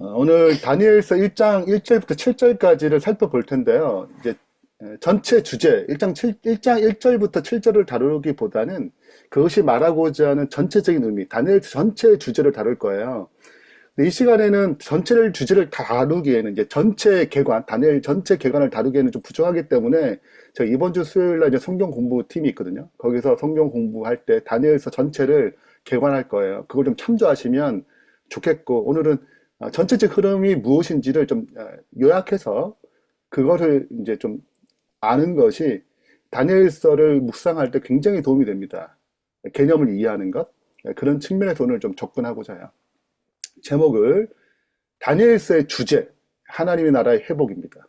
어, 오늘 다니엘서 1장 1절부터 7절까지를 살펴볼 텐데요. 이제 에, 전체 주제 1장 7, 1장 1절부터 7절을 다루기보다는 그것이 말하고자 하는 전체적인 의미, 다니엘 전체의 주제를 다룰 거예요. 이 시간에는 전체를 주제를 다루기에는 이제 전체 개관, 다니엘 전체 개관을 다루기에는 좀 부족하기 때문에 제가 이번 주 수요일 날 성경 공부 팀이 있거든요. 거기서 성경 공부할 때 다니엘서 전체를 개관할 거예요. 그걸 좀 참조하시면 좋겠고 오늘은 어, 전체적 흐름이 무엇인지를 좀 어, 요약해서 그거를 이제 좀 아는 것이 다니엘서를 묵상할 때 굉장히 도움이 됩니다. 개념을 이해하는 것 네, 그런 측면에서 오늘 좀 접근하고자 해요. 제목을 다니엘서의 주제 하나님의 나라의 회복입니다.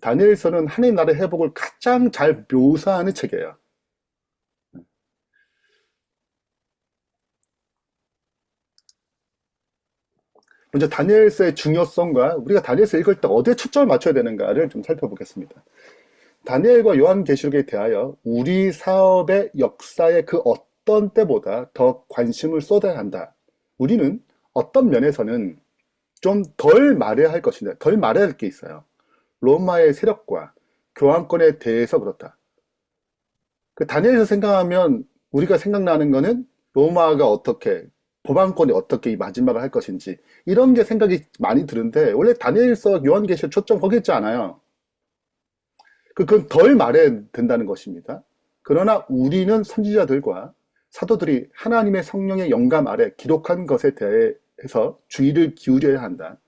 다니엘서는 하나님 나라의 회복을 가장 잘 묘사하는 책이에요. 먼저 다니엘서의 중요성과 우리가 다니엘서 읽을 때 어디에 초점을 맞춰야 되는가를 좀 살펴보겠습니다. 다니엘과 요한계시록에 대하여 우리 사업의 역사의 그 어떤 때보다 더 관심을 쏟아야 한다. 우리는 어떤 면에서는 좀 덜 말해야 할 것인데 덜 말해야 할 게 있어요. 로마의 세력과 교환권에 대해서 그렇다. 그 다니엘서 생각하면 우리가 생각나는 거는 로마가 어떻게 법안권이 어떻게 이 마지막을 할 것인지 이런 게 생각이 많이 드는데 원래 다니엘서 요한계시록 초점 거기 있지 않아요. 그, 그건 덜 말해야 된다는 것입니다. 그러나 우리는 선지자들과 사도들이 하나님의 성령의 영감 아래 기록한 것에 대해서 주의를 기울여야 한다.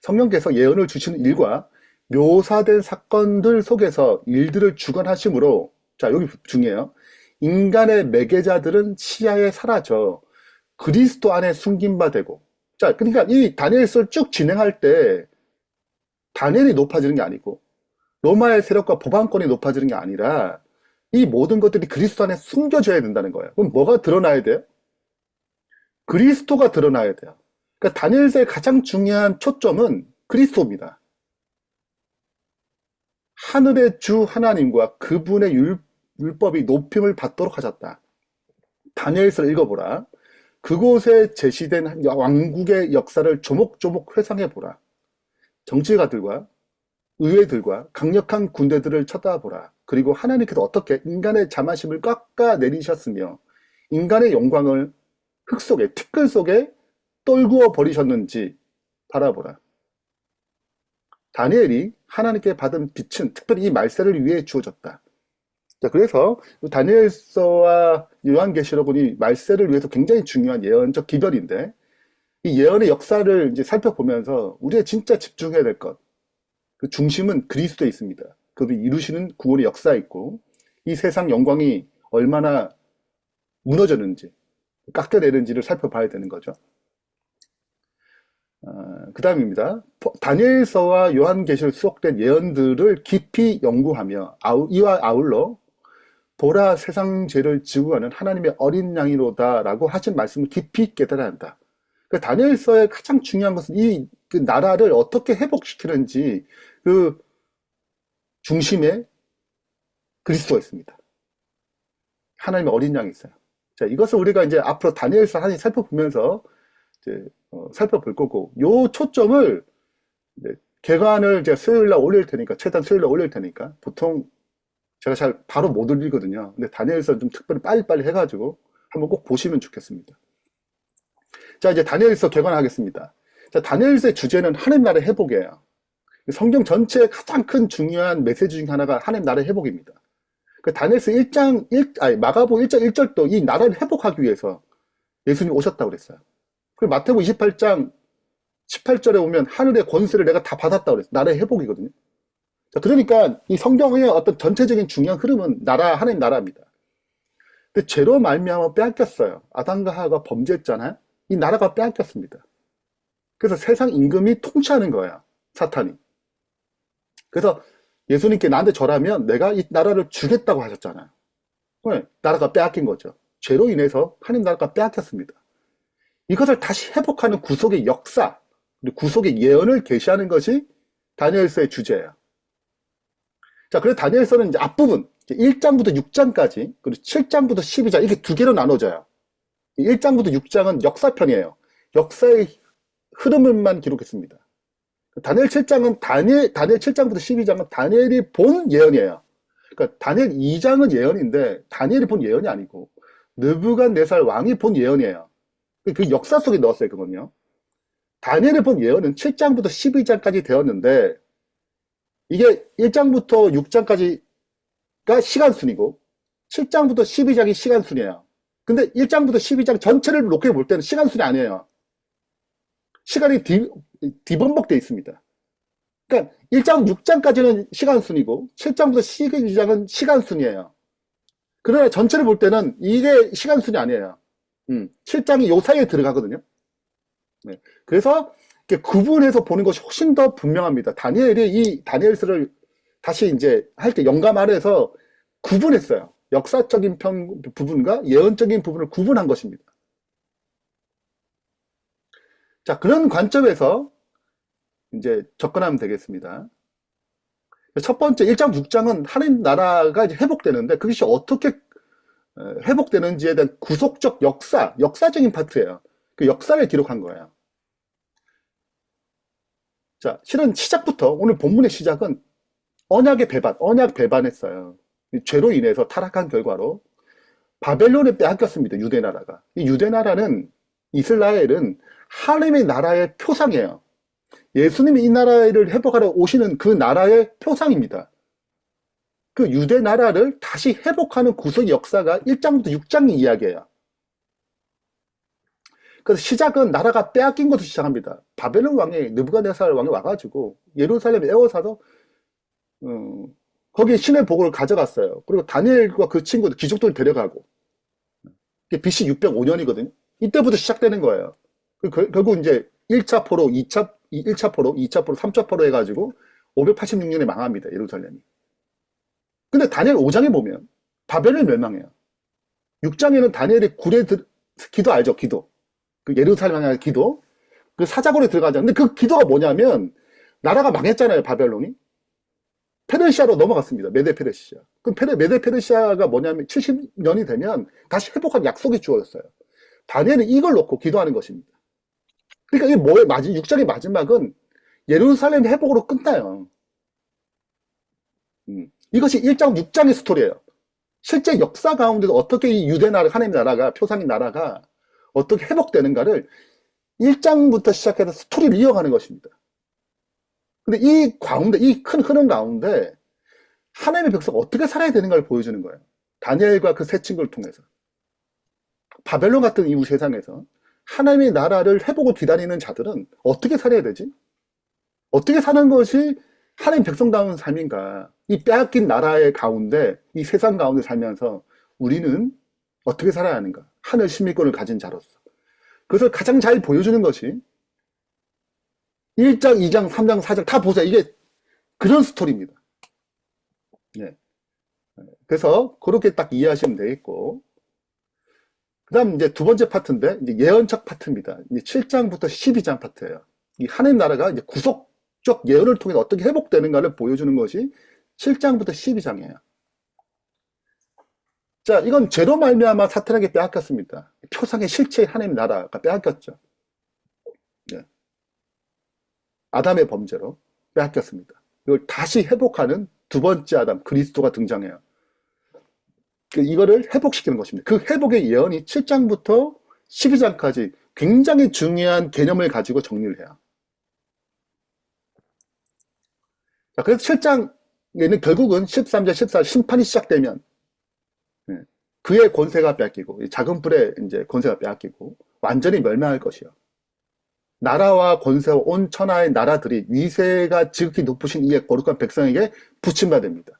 성령께서 예언을 주시는 일과 묘사된 사건들 속에서 일들을 주관하시므로 자 여기 중요해요. 인간의 매개자들은 시야에 사라져 그리스도 안에 숨김바 되고 자 그러니까 이 다니엘서를 쭉 진행할 때 다니엘이 높아지는 게 아니고 로마의 세력과 법안권이 높아지는 게 아니라 이 모든 것들이 그리스도 안에 숨겨져야 된다는 거예요. 그럼 뭐가 드러나야 돼요? 그리스도가 드러나야 돼요. 그러니까 다니엘서의 가장 중요한 초점은 그리스도입니다. 하늘의 주 하나님과 그분의 율, 율법이 높임을 받도록 하셨다. 다니엘서를 읽어보라. 그곳에 제시된 왕국의 역사를 조목조목 회상해보라. 정치가들과 의회들과 강력한 군대들을 쳐다보라. 그리고 하나님께서 어떻게 인간의 자만심을 깎아내리셨으며 인간의 영광을 흙 속에, 티끌 속에 떨구어 버리셨는지 바라보라. 다니엘이 하나님께 받은 빛은 특별히 이 말세를 위해 주어졌다. 자, 그래서 다니엘서와 요한계시록은 이 말세를 위해서 굉장히 중요한 예언적 기별인데 이 예언의 역사를 이제 살펴보면서 우리가 진짜 집중해야 될 것. 그 중심은 그리스도에 있습니다. 그분이 이루시는 구원의 역사에 있고 이 세상 영광이 얼마나 무너졌는지 깎여내는지를 살펴봐야 되는 거죠. 어, 그 다음입니다. 다니엘서와 요한계시록 수록된 예언들을 깊이 연구하며 아우, 이와 아울러 보라 세상 죄를 지고 가는 하나님의 어린 양이로다라고 하신 말씀을 깊이 깨달아야 한다. 그 다니엘서의 가장 중요한 것은 이 그 나라를 어떻게 회복시키는지 그 중심에 그리스도가 있습니다. 하나님의 어린 양이 있어요. 자, 이것을 우리가 이제 앞으로 다니엘서 하나님 살펴보면서 이제 어, 살펴볼 거고, 요 초점을 이제 개관을 제가 수요일 날 올릴 테니까, 최대한 수요일 날 올릴 테니까, 보통 제가 잘 바로 못 올리거든요. 근데 다니엘서 좀 특별히 빨리빨리 해가지고 한번 꼭 보시면 좋겠습니다. 자, 이제 다니엘서 개관하겠습니다. 자, 다니엘서의 주제는 하나님 나라의 회복이에요. 성경 전체의 가장 큰 중요한 메시지 중 하나가 하나님 나라의 회복입니다. 그 다니엘서 1장 1 아니 마가복 1장 1절도 이 나라를 회복하기 위해서 예수님 오셨다고 그랬어요. 그리고 마태복 28장 18절에 보면 하늘의 권세를 내가 다 받았다고 그랬어요. 나라의 회복이거든요. 자, 그러니까 이 성경의 어떤 전체적인 중요한 흐름은 나라 하나님 나라입니다. 근데 죄로 말미암아 빼앗겼어요. 아담과 하와가 범죄했잖아요. 이 나라가 빼앗겼습니다. 그래서 세상 임금이 통치하는 거예요. 사탄이. 그래서 예수님께 나한테 절하면 내가 이 나라를 주겠다고 하셨잖아요. 네, 나라가 빼앗긴 거죠. 죄로 인해서 하나님 나라가 빼앗겼습니다. 이것을 다시 회복하는 구속의 역사, 구속의 예언을 계시하는 것이 다니엘서의 주제예요. 자, 그래서 다니엘서는 이제 앞부분, 1장부터 6장까지, 그리고 7장부터 12장, 이렇게 두 개로 나눠져요. 1장부터 6장은 역사편이에요. 역사의 흐름을만 기록했습니다. 다니엘 7장은 다니엘, 다니엘 7장부터 12장은 다니엘이 본 예언이에요. 그러니까 다니엘 2장은 예언인데 다니엘이 본 예언이 아니고 느부갓네살 왕이 본 예언이에요. 그- 그 역사 속에 넣었어요, 그건요. 다니엘이 본 예언은 7장부터 12장까지 되었는데 이게 1장부터 6장까지가 시간순이고 7장부터 12장이 시간순이에요. 근데 1장부터 12장 전체를 놓고 볼 때는 시간순이 아니에요. 시간이 디, 디범벅되어 있습니다. 그러니까 1장, 6장까지는 시간순이고 7장부터 12장은 시간순이에요. 그러나 전체를 볼 때는 이게 시간순이 아니에요. 음, 7장이 요 사이에 들어가거든요. 네. 그래서 구분해서 보는 것이 훨씬 더 분명합니다. 다니엘이 이 다니엘서를 다시 이제 할 때 영감 아래에서 구분했어요. 역사적인 편 부분과 예언적인 부분을 구분한 것입니다. 자, 그런 관점에서 이제 접근하면 되겠습니다. 첫 번째 1장 6장은 하나님 나라가 이제 회복되는데 그것이 어떻게 어, 회복되는지에 대한 구속적 역사, 역사적인 파트예요. 그 역사를 기록한 거예요. 자, 실은 시작부터 오늘 본문의 시작은 언약의 배반, 언약 배반했어요. 이 죄로 인해서 타락한 결과로 바벨론에 빼앗겼습니다. 유대 나라가. 이 유대 나라는 이스라엘은 하나님의 나라의 표상이에요. 예수님이 이 나라를 회복하러 오시는 그 나라의 표상입니다. 그 유대 나라를 다시 회복하는 구속의 역사가 1장부터 6장 이야기예요. 그래서 시작은 나라가 빼앗긴 것으로 시작합니다. 바벨론 왕이 느부갓네살 왕이 와가지고 예루살렘 에워사서 어, 거기 신의 복을 가져갔어요. 그리고 다니엘과 그 친구들 귀족들 데려가고 이게 BC 605년이거든요. 이때부터 시작되는 거예요. 그- 그- 결국 이제 1차 포로, 2차 1차 포로, 2차 포로, 3차 포로 해가지고 586년에 망합니다. 예루살렘이. 근데 다니엘 5장에 보면 바벨론이 멸망해요. 6장에는 다니엘이 굴에 들, 기도 알죠? 기도. 그 예루살렘 향한 기도. 그 사자굴에 들어가죠. 근데 그 기도가 뭐냐면 나라가 망했잖아요. 바벨론이. 페르시아로 넘어갔습니다. 메데 페르시아. 그럼 메데 페르시아가 뭐냐면 70년이 되면 다시 회복한 약속이 주어졌어요. 다니엘은 이걸 놓고 기도하는 것입니다. 그러니까 이 뭐의 마지 6장의 마지막은 예루살렘 회복으로 끝나요. 음, 이것이 1장 6장의 스토리예요. 실제 역사 가운데서 어떻게 이 유대 나라, 하나님 나라가, 표상의 나라가 어떻게 회복되는가를 1장부터 시작해서 스토리를 이어가는 것입니다. 근데 이 가운데, 이 큰 흐름 가운데 하나님의 백성가 어떻게 살아야 되는가를 보여주는 거예요. 다니엘과 그 세 친구를 통해서. 바벨론 같은 이후 세상에서 하나님의 나라를 회복을 기다리는 자들은 어떻게 살아야 되지? 어떻게 사는 것이 하나님 백성다운 삶인가? 이 빼앗긴 나라의 가운데, 이 세상 가운데 살면서 우리는 어떻게 살아야 하는가? 하늘 시민권을 가진 자로서. 그래서 가장 잘 보여주는 것이 1장, 2장, 3장, 4장 다 보세요. 이게 그런 스토리입니다. 네. 그래서 그렇게 딱 이해하시면 되겠고. 그 다음 이제 두 번째 파트인데, 이제 예언적 파트입니다. 이제 7장부터 12장 파트예요. 이 하나님 나라가 이제 구속적 예언을 통해 서 어떻게 회복되는가를 보여주는 것이 7장부터 12장이에요. 자, 이건 죄로 말미암아 사탄에게 빼앗겼습니다. 표상의 실체의 하나님 나라가 빼앗겼죠. 네. 아담의 범죄로 빼앗겼습니다. 이걸 다시 회복하는 두 번째 아담, 그리스도가 등장해요. 그 이거를 회복시키는 것입니다. 그 회복의 예언이 7장부터 12장까지 굉장히 중요한 개념을 가지고 정리를 해요. 자, 그래서 7장에는 결국은 13절, 14절 심판이 시작되면 예, 그의 권세가 빼앗기고 이 작은 뿔의 이제 권세가 빼앗기고 완전히 멸망할 것이요. 나라와 권세와 온 천하의 나라들이 위세가 지극히 높으신 이의 거룩한 백성에게 붙임받습니다.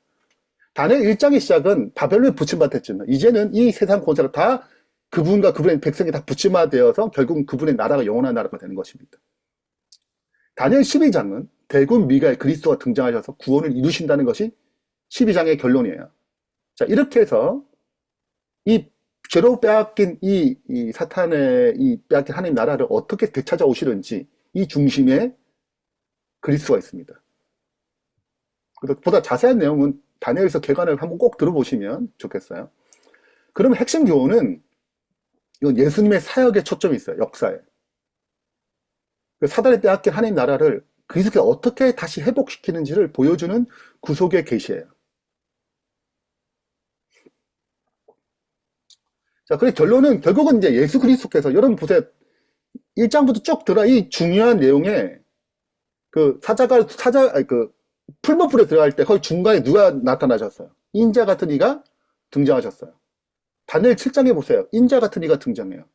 다니엘 1장의 시작은 바벨론에 붙임받았지만 이제는 이 세상 권세가 다 그분과 그분의 백성이 다 붙임화되어서 결국은 그분의 나라가 영원한 나라가 되는 것입니다. 다니엘 12장은 대군 미가의 그리스도가 등장하셔서 구원을 이루신다는 것이 12장의 결론이에요. 자, 이렇게 해서 이 죄로 빼앗긴 이, 이 사탄의 이 빼앗긴 하나님 나라를 어떻게 되찾아 오시는지 이 중심에 그리스도가 있습니다. 보다 자세한 내용은 다니엘서 개관을 한번 꼭 들어보시면 좋겠어요. 그러면 핵심 교훈은 이건 예수님의 사역에 초점이 있어요. 역사에. 그 사단이 빼앗긴 하나님 나라를 그리스도가 어떻게 다시 회복시키는지를 보여주는 구속의 계시예요. 자, 그래 결론은 결국은 이제 예수 그리스도께서 여러분 보세요. 1장부터 쭉 들어 이 중요한 내용에 그 사자가 사자 아니 그 풀무불에 들어갈 때 거의 중간에 누가 나타나셨어요? 인자 같은 이가 등장하셨어요. 다니엘 7장에 보세요. 인자 같은 이가 등장해요.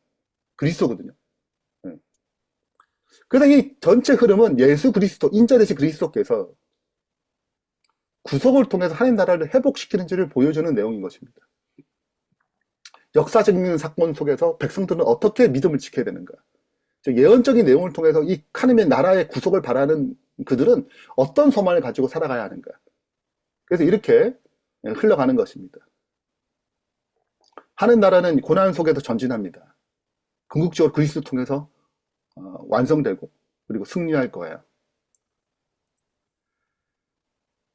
그리스도거든요. 네. 그래서 이 전체 흐름은 예수 그리스도, 인자 대신 그리스도께서 구속을 통해서 하나님 나라를 회복시키는지를 보여주는 내용인 것입니다. 역사적인 사건 속에서 백성들은 어떻게 믿음을 지켜야 되는가? 즉, 예언적인 내용을 통해서 이 하나님의 나라의 구속을 바라는 그들은 어떤 소망을 가지고 살아가야 하는가? 그래서 이렇게 흘러가는 것입니다. 하는 나라는 고난 속에서 전진합니다. 궁극적으로 그리스도 통해서 어, 완성되고 그리고 승리할 거예요.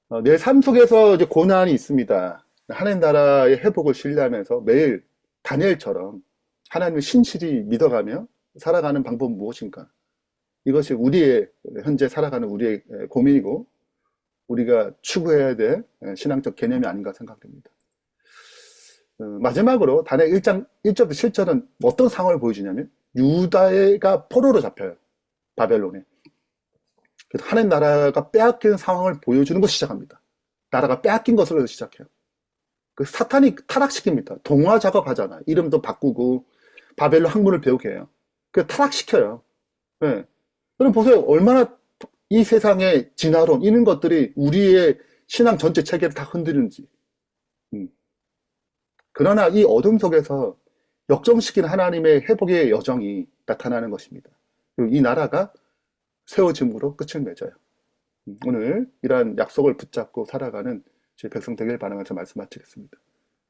어, 내삶 속에서 이제 고난이 있습니다. 하나님 나라의 회복을 신뢰하면서 매일 다니엘처럼 하나님을 신실히 믿어가며 살아가는 방법은 무엇인가? 이것이 우리의 현재 살아가는 우리의 고민이고 우리가 추구해야 될 신앙적 개념이 아닌가 생각됩니다. 어, 마지막으로 다니엘 1장 1절부터 7절은 어떤 상황을 보여주냐면 유다가 포로로 잡혀요. 바벨론에. 그래서 하나님 나라가 빼앗긴 상황을 보여주는 것을 시작합니다. 나라가 빼앗긴 것으로 시작해요. 그 사탄이 타락시킵니다. 동화 작업하잖아. 이름도 바꾸고 바벨론 학문을 배우게 해요. 그 타락시켜요. 네. 그럼 보세요. 얼마나 이 세상의 진화론 이런 것들이 우리의 신앙 전체 체계를 다 흔드는지. 음. 그러나 이 어둠 속에서 역정시킨 하나님의 회복의 여정이 나타나는 것입니다. 이 나라가 세워짐으로 끝을 맺어요. 음, 오늘 이러한 약속을 붙잡고 살아가는 제 백성 되길 바라면서 말씀 마치겠습니다.